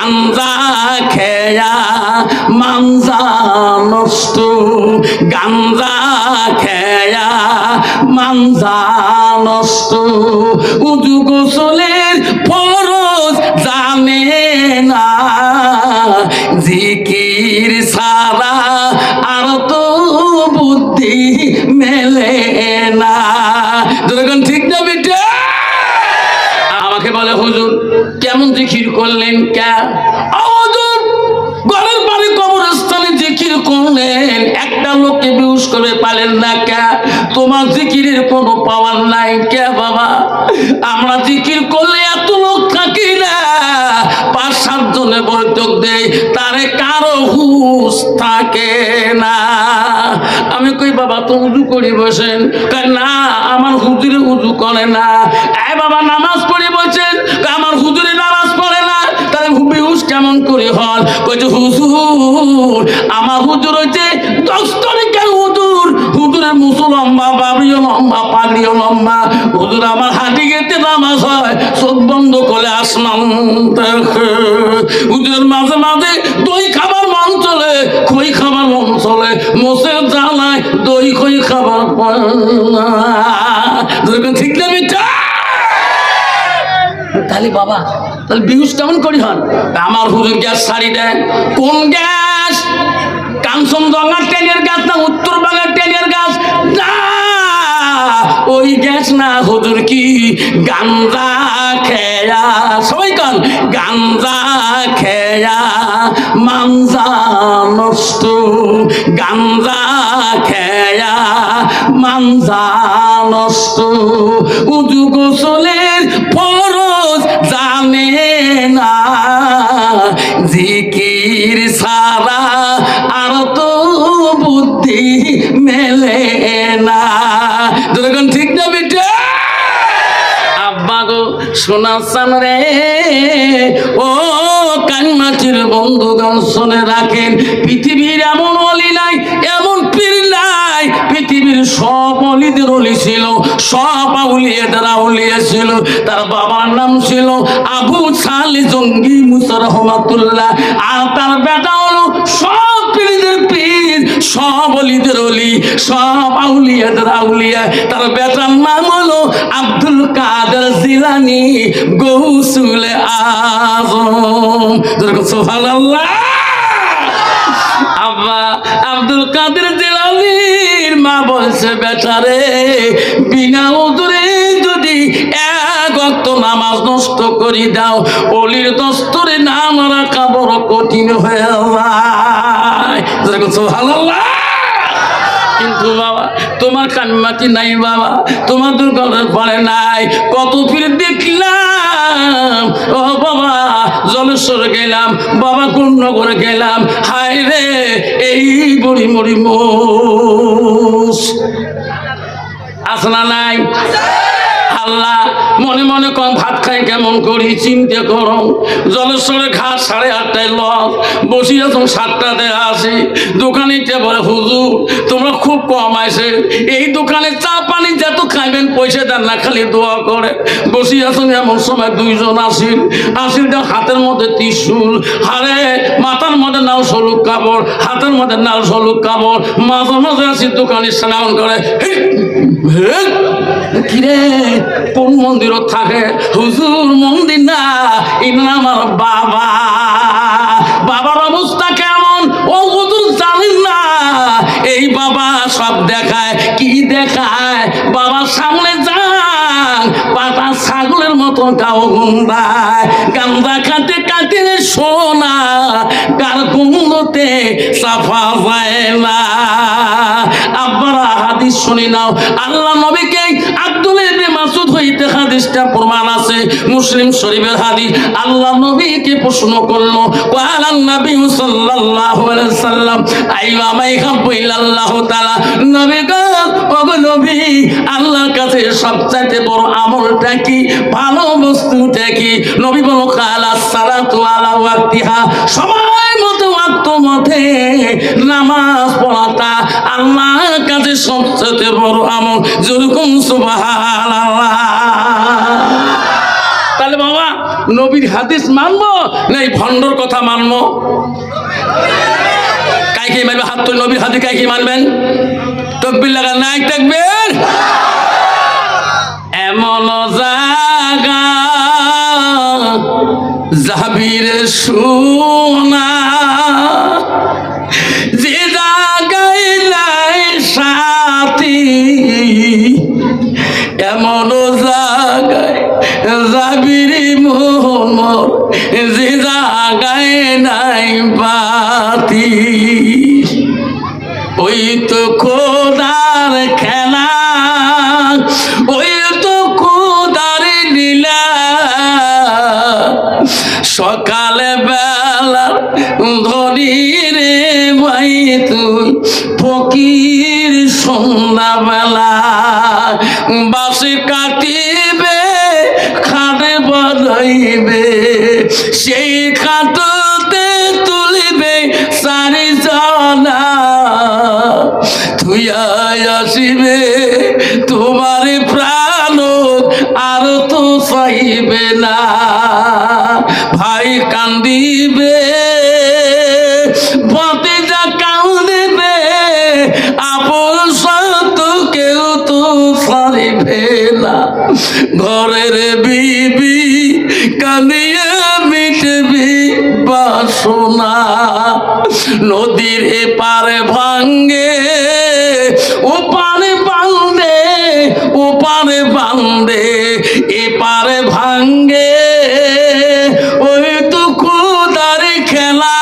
গাঞ্জা খেয়া মাঞ্জা নষ্ট গাঞ্জা খেয়া মাঞ্জা নষ্ট। উজু গোসলের ফরজ জানে না, জিকির সারা করে পালেন না কে? তোমার জিকিরের কোনো পাওয়ার নাই কে বাবা? আমরা জিকির করলে এত লোক থাকি না। পাঁচ, সাত জনে বৈঠক দেয় তারে কারও হুশ থাকে না। আমি কই, বাবা, তো উজু করি বসেন। না, আমার হুজুরে উজু করে না। এ বাবা, নামাজ পড়ি বসেন আমার হুজুরে নামাজ পড়ে না। তাহলে বেহুশ কেমন করে হল কইছে হুজুর, আমার হুজুর হচ্ছে দশ লম্বা বাবরিও লম্বা পাগড়িও লম্বা। হুজুর, আমার হাঁটি গেতে নামাজ হয়, চোখ বন্ধ করে আসলাম হুজুরের মাঝে মাঝে দই খাবার মন চলে, খই খাবার মন চলে। মোষের জ্বালায় দই খই খাবার ঠিক না মিঠা? তাহলে বাবা, তাহলে বিহুস কেমন করি হন? আমার হুজুর গ্যাস শাড়ি দেন। কোন গ্যাস? কাঞ্চনজঙ্ঘা ট্রেনের গ্যাস না উত্তর ওই গ্যাস না হুজুর কি? গান্দা খেয়া। সবাই কান, গান্দা খেয়া মানজা নষ্ট। গান্দা খেয়া মানজা নষ্ট। উজু গোসলের ফরজ শোনাচ্ছেন রে। ও কান্নাচির বন্ধুগণ শুনে রাখেন। পৃথিবীর এমন অলি নাই, এমন পীর নাই। পৃথিবীর সব অলিদের অলি ছিল, সব আউলিয়া ছিল। তার বাবার নাম ছিল আবু সালি জঙ্গি মুসা রহমাতুল্লাহ। আর তার বেটা হলো সব পীরদের পীর সব অলিদের অলি, সব আউলিয়াদের আউলিয়া। তার বেটার নাম হলো আব্দুল কাদের জিলানি গৌসুল আজম। সুবহানাল্লাহ। আব্বা, আব্দুল কাদের জিলানির মা বলছে বেচারে বিনা উদরে যদি এক অক্ত নামাজ নষ্ট করি দাও, অলির দস্তরে নাম রাখা বড় কঠিন হয়ে সুবহানাল্লাহ কিন্তু বাবা, তোমার কান্নাতি নাই বাবা, তোমার দুর্গন্ধের পরে নাই, কত ফিরে দেখলাম। ও বাবা, জলেশ্বর গেলাম, বাবা কুণ্ডনগরে গেলাম, হায় রে, এই বড়ি মরি মোষ আসনা নাই। আল্লাহ, মনে মনে কম ভাত খাই, কেমন করি চিন্তা করো। জলেশ্বরে ঘাস সাড়ে আটটায় লস বসি সাতটা সাতটাতে আসি দোকানে বলে, হুজুর, তোমরা খুব কম আছে এই দোকানে চা পানি পয়সা দেন না, খালি দোয়া করে। বসি আছেন এমন সময় দুইজন আসিল। আসিল আসিলটা হাতের মধ্যে ত্রিশুল। হারে, মাথার মধ্যে নাও সলুক কাপড়, হাতের মধ্যে নাও সলুক কাপড়। মাঝে মাঝে আসি দোকানে স্নান করে। কিরে, কোন মন্দিরত থাকে? হুজুর, মন্দির না? ইনা আমার বাবা। বাবার অবস্থা কেমন? ও হুজুর জানেন না। এই বাবা সব দেখায়, কি দেখায়? বাবার সামনে যান পাতা ছাগলের মতো কাউ গুন্দায় গান্দা কাটে কাটে সোনা, কার কুমড়োতে সাফা যায় না। আব্বারা হাদিস শুনি নাও। আল্লাহ নবীকে আছে, মুসলিম আল্লাহ নবীকে প্রশ্ন করল নবী গো নবী, আল্লাহর কাছে সবচাইতে বড় আমলটা কি? ভালো বস্তুটা কি? নবী বলো, কালা সালাতু আলা ওয়াক্তিহা। সময় মতো ওয়াক্ত মতে নামাজ পড়াটা আল্লাহর কাছে সবচেয়ে বড় আমল। যেরকম সুবহানাল্লাহ। তাহলে বাবা, নবীর হাদিস মানবো না এই ভণ্ডর কথা মানবো? কাইকে মানবে? হাত তুলে নবীর হাদিস কাইকে মানবেন? তকবির লাগা নাই থাকবেন এমন জাগা জাবির সোনা। যে জাগাই নাই সাথী, এমন জাগায় জাবির মোহন মোর। যে জাগায় নাই বাতি, ওই তো খোদার খেলা। ওই তো খোদার লীলা। সকালে বেলা ধরি রে ভাই তুই, ফকির সন্ধ্যা বেলা বাসে কাটিবে, খাটে বাজাইবে সেই আসিবে তোমার প্রাণ আর তো চাইবে না। ভাই কান্দিবে ঘরের বিবি কান্দিয়ে মিটবি বাসনা, নদীর এপারে ভাঙ্গে বান্ধে ওপারে বান্ধে এপারে ভাঙ্গে। ওই তো খুদার খেলা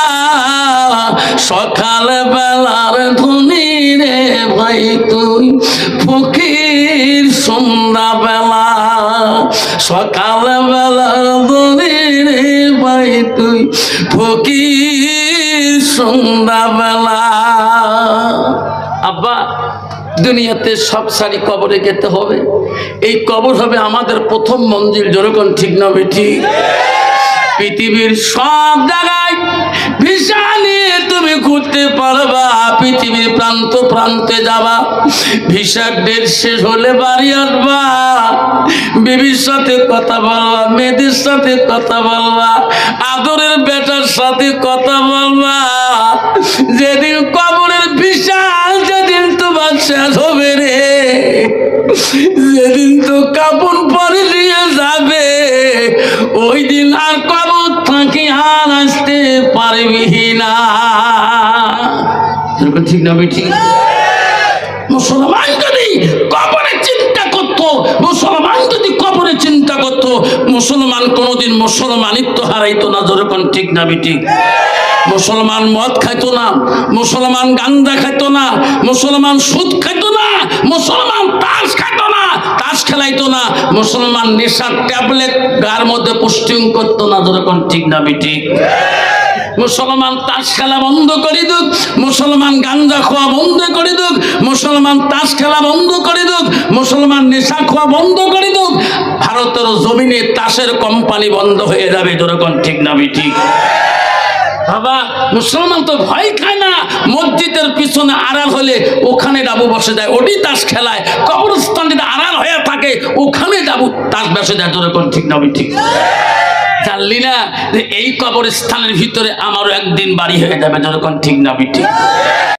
সকাল বেলার ধনী রে ভাই তুই, ফকির সন্ধ্যা বেলা সকাল বেলার ধনী রে ভাই তুই, ফকির সন্ধ্যা বেলা আব্বা দুনিয়াতে সব সারি কবরে যেতে হবে। এই কবর হবে আমাদের প্রথম মঞ্জিল যেরকম ঠিক না ঠিক। পৃথিবীর সব জায়গায় ভিসা তুমি ঘুরতে পারবা, পৃথিবীর প্রান্ত প্রান্তে যাবা। ভিসার ডেট শেষ হলে বাড়ি আসবা। বিবির সাথে কথা বলবা, মেয়েদের সাথে কথা বলবা, আদরের বেটার সাথে কথা বলবা। যেদিন যেদিন তো পরে দিয়ে যাবে ওই দিন আর কবর থাকি আর আসতে পারবি না। ঠিক না মুসলমান যদি চিন্তা করতো, মুসলমান যদি চিন্তা করতো, মুসলমান কোনোদিন মুসলমানিত্ব হারাইতো না যেরকম ঠিক না ঠিক? মুসলমান মদ খাইতো না, মুসলমান গান্দা খাইতো না, মুসলমান সুদ খাইতো মুসলমান তাস খাইতো না, তাস খেলাইতো না। মুসলমান নেশার ট্যাবলেট গার মধ্যে পুষ্টিং করতো না, যেরকম ঠিক না ঠিক। মুসলমান তাস খেলা বন্ধ করে দুক, মুসলমান গাঞ্জা খাওয়া বন্ধ করে দুক, মুসলমান তাস খেলা বন্ধ করে দুক, মুসলমান নেশা খাওয়া বন্ধ করে দুক। ভারতের জমিনে তাসের কোম্পানি বন্ধ হয়ে যাবে, যেরকম ঠিক না ঠিক। বাবা, মুসলমান তো ভয় খায় না মসজিদের পিছনে আড়াল হলে ওখানে ডাবু বসে যায় ওটি তাস খেলায় কবরস্থান যদি আড়াল হয়ে থাকে, ওখানে ডাবু তাস বসে যায়। যেরকম ঠিক না ঠিক। জানলি না এই কবরস্থানের ভিতরে আমারও একদিন বাড়ি হয়ে যাবে? যখন ঠিক না ঠিক।